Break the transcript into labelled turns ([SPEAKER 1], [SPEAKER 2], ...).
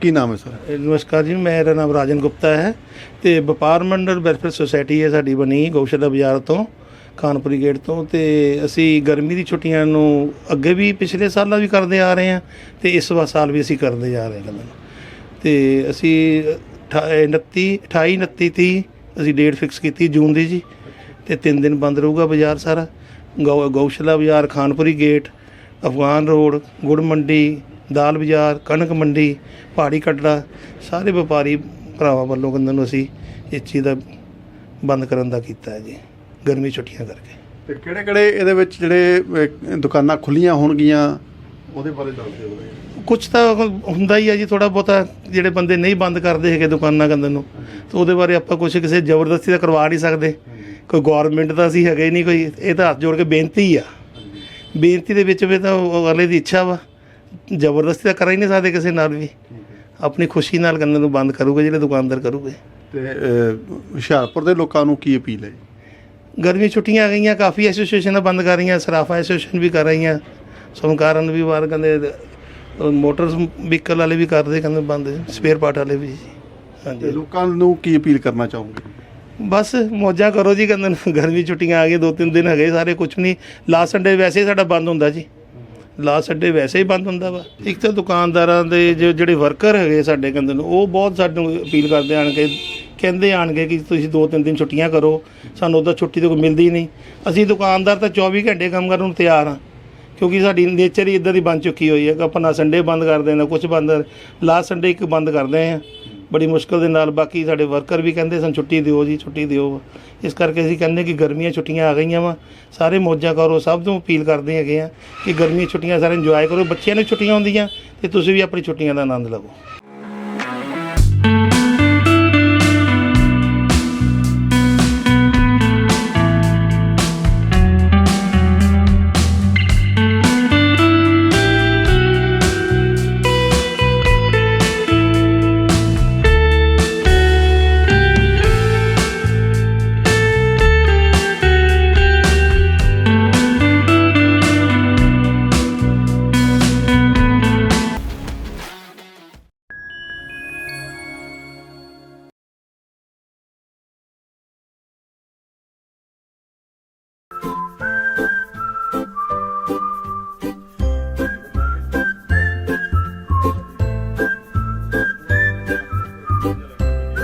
[SPEAKER 1] ਕੀ ਨਾਮ ਹੈ ਸਰ?
[SPEAKER 2] ਨਮਸਕਾਰ ਜੀ ਮੇਰਾ ਨਾਮ ਰਾਜਨ ਗੁਪਤਾ ਹੈ ਤੇ ਵਪਾਰ ਮੰਡਲ ਵੈਲਫੇਅਰ ਸੁਸਾਇਟੀ ਹੈ ਸਾਡੀ ਬਣੀ ਗਊਸ਼ਾਲਾ ਬਾਜ਼ਾਰ ਤੋਂ ਖਾਨਪੁਰੀ ਗੇਟ ਤੋਂ ਤੇ ਅਸੀਂ ਗਰਮੀ ਦੀ ਛੁੱਟੀਆਂ ਨੂੰ ਅੱਗੇ ਵੀ ਪਿਛਲੇ ਸਾਲਾਂ ਵੀ ਕਰਦੇ ਆ ਰਹੇ ਹਾਂ ਤੇ ਇਸ ਵਾਰ ਸਾਲ ਵੀ ਅਸੀਂ ਕਰਦੇ ਜਾ ਰਹੇ ਹਾਂ ਕਦਮ ਤੇ ਅਸੀਂ ਅਠਾ- 29 28 29 30 ਅਸੀਂ ਡੇਟ ਫਿਕਸ ਕੀਤੀ ਜੂਨ ਦੀ ਜੀ ਤੇ ਤਿੰਨ ਦਿਨ ਬੰਦ ਰਹੂਗਾ ਬਾਜ਼ਾਰ ਸਾਰਾ। ਗਊ, ਗਊਸ਼ਾਲਾ ਬਾਜ਼ਾਰ, ਖਾਨਪੁਰੀ ਗੇਟ, ਅਫਗਾਨ ਰੋਡ ਗੁੜ ਮੰਡੀ ਦਾਲ ਬਾਜ਼ਾਰ ਕਣਕ ਮੰਡੀ ਪਹਾੜੀ ਕੱਟੜਾ ਸਾਰੇ ਵਪਾਰੀ ਭਰਾਵਾਂ ਵੱਲੋਂ ਕਹਿੰਦੇ ਨੂੰ ਅਸੀਂ ਇਸ ਚੀਜ਼ ਦਾ ਬੰਦ ਕਰਨ ਦਾ ਕੀਤਾ ਹੈ ਜੀ ਗਰਮੀ ਛੁੱਟੀਆਂ ਕਰਕੇ।
[SPEAKER 1] ਤੇ ਕਿਹੜੇ ਕਿਹੜੇ ਇਹਦੇ ਵਿੱਚ ਜਿਹੜੇ ਅਹ, ਦੁਕਾਨਾਂ ਖੁੱਲੀਆਂ ਹੋਣਗੀਆਂ ਉਹਦੇ ਬਾਰੇ ਦੱਸ ਦਿਓ
[SPEAKER 2] ਕੁਝ ਤਾਂ ਹੁੰਦਾ ਹੀ ਆ ਜੀ ਥੋੜਾ ਬਹੁਤਾ ਜਿਹੜੇ ਬੰਦੇ ਨਹੀਂ ਬੰਦ ਕਰਦੇ ਹੈਗੇ ਦੁਕਾਨਾਂ ਕੰਦਨ ਨੂੰ ਤਾਂ ਉਹਦੇ ਬਾਰੇ ਆਪਾਂ ਕੁਝ ਕਿਸੇ ਜ਼ਬਰਦਸਤੀ ਤਾਂ ਕਰਵਾ ਨਹੀਂ ਸਕਦੇ। ਕੋਈ ਗਵਰਨਮੈਂਟ ਦਾ ਅਸੀਂ ਹੈਗੇ ਹੀ ਨਹੀਂ ਕੋਈ ਇਹ ਤਾਂ ਹੱਥ ਜੋੜ ਕੇ ਬੇਨਤੀ ਆ। ਬੇਨਤੀ ਦੇ ਵਿੱਚ ਵੀ ਤਾਂ ਉਹ ਅਗਲੇ ਦੀ ਇੱਛਾ ਵਾ। ਜ਼ਬਰਦਸਤੀ ਤਾਂ ਕਰ ਹੀ ਨਹੀਂ ਸਕਦੇ ਕਿਸੇ ਨਾਲ ਵੀ। ਆਪਣੀ ਖੁਸ਼ੀ ਨਾਲ ਕੰਨਾਂ ਨੂੰ ਬੰਦ ਕਰੂਗੇ ਜਿਹੜੇ ਦੁਕਾਨਦਾਰ ਕਰੂਗੇ।
[SPEAKER 1] ਤੇ ਅਹ, ਹੁਸ਼ਿਆਰਪੁਰ ਦੇ ਲੋਕਾਂ ਨੂੰ ਕੀ ਅਪੀਲ ਹੈ?
[SPEAKER 2] ਗਰਮੀ ਛੁੱਟੀਆਂ ਆ ਗਈਆਂ ਕਾਫੀ ਐਸੋਸੀਏਸ਼ਨਾਂ ਬੰਦ ਕਰ ਰਹੀਆਂ ਸਰਾਫਾ ਐਸੋਸੀਏਸ਼ਨ ਵੀ ਕਰ ਰਹੀਆਂ। ਸਮਕਾਰਨ ਵੀ ਬਾਹਰ ਕਹਿੰਦੇ ਮੋਟਰ ਵਹੀਕਲ ਵਾਲੇ ਵੀ ਕਰਦੇ ਕਹਿੰਦੇ ਬੰਦ ਸਪੇਅਰ ਪਾਰਟ ਵਾਲੇ ਵੀ।
[SPEAKER 1] ਤੇ
[SPEAKER 2] ਹਾਂਜੀ
[SPEAKER 1] ਲੋਕਾਂ ਨੂੰ ਕੀ ਅਪੀਲ ਕਰਨਾ ਚਾਹੋਗੇ?
[SPEAKER 2] ਬਸ ਮੌਜਾਂ ਕਰੋ ਜੀ ਕਹਿੰਦੇ ਨੇ। ਗਰਮੀ ਛੁੱਟੀਆਂ ਆ ਗਈ ਦੋ ਤਿੰਨ ਦਿਨ ਹੈਗੇ ਸਾਰੇ ਕੁਝ ਨਹੀਂ। ਲਾਸਟ ਸੰਡੇ ਵੈਸੇ ਹੀ ਸਾਡਾ ਬੰਦ ਹੁੰਦਾ ਜੀ। ਲਾਸਟ ਸੰਡੇ ਵੈਸੇ ਹੀ ਬੰਦ ਹੁੰਦਾ ਵਾ। ਇੱਕ ਤਾਂ ਦੁਕਾਨਦਾਰਾਂ ਦੇ ਜੋ ਜਿਹੜੇ ਵਰਕਰ ਹੈਗੇ ਸਾਡੇ ਕਹਿੰਦੇ ਨੂੰ, ਉਹ ਬਹੁਤ ਸਾਨੂੰ ਅਪੀਲ ਕਰਦੇ ਆਣ ਕੇ, ਕਹਿੰਦੇ ਆਣਗੇ ਕਿ ਤੁਸੀਂ ਦੋ ਤਿੰਨ ਦਿਨ ਛੁੱਟੀਆਂ ਕਰੋ, ਸਾਨੂੰ ਉਹਦਾ ਛੁੱਟੀ ਤਾਂ ਕੋਈ ਮਿਲਦੀ ਨਹੀਂ। ਅਸੀਂ ਦੁਕਾਨਦਾਰ ਤਾਂ 24 ਘੰਟੇ ਕੰਮ ਕਰਨ ਨੂੰ ਤਿਆਰ ਹਾਂ ਕਿਉਂਕਿ ਸਾਡੀ ਨੇਚਰ ਹੀ ਇਦਾਂ ਦੀ ਬਣ ਚੁੱਕੀ ਹੋਈ ਹੈ ਕਿ ਆਪਾਂ ਨਾ ਸੰਡੇ ਬੰਦ ਕਰਦੇ, ਨਾ ਕੁਝ ਬੰਦ ਲਾਸਟ ਸੰਡੇ ਇੱਕ ਬੰਦ ਕਰਦੇ ਆ। ਬੜੀ ਮੁਸ਼ਕਲ ਦੇ ਨਾਲ ਬਾਕੀ ਸਾਡੇ ਵਰਕਰ ਵੀ ਕਹਿੰਦੇ ਸਨ, ਛੁੱਟੀ ਦਿਓ ਜੀ, ਛੁੱਟੀ ਦਿਓ। ਇਸ ਕਰਕੇ ਅਸੀਂ ਕਹਿੰਦੇ ਕਿ ਗਰਮੀਆਂ ਛੁੱਟੀਆਂ ਆ ਗਈਆਂ ਵਾ। ਸਾਰੇ ਮੌਜਾਂ ਕਰੋ, ਸਭ ਨੂੰ ਅਪੀਲ ਕਰਦੇ ਹੈਗੇ ਆ ਕਿ ਗਰਮੀਆਂ ਛੁੱਟੀਆਂ ਸਾਰੇ ਇੰਜੋਏ ਕਰੋ। ਬੱਚਿਆਂ ਨੂੰ ਛੁੱਟੀਆਂ ਹੁੰਦੀਆਂ ਤੇ ਤੁਸੀਂ ਵੀ ਆਪਣੀ ਛੁੱਟੀਆਂ ਦਾ ਆਨੰਦ ਲਵੋ।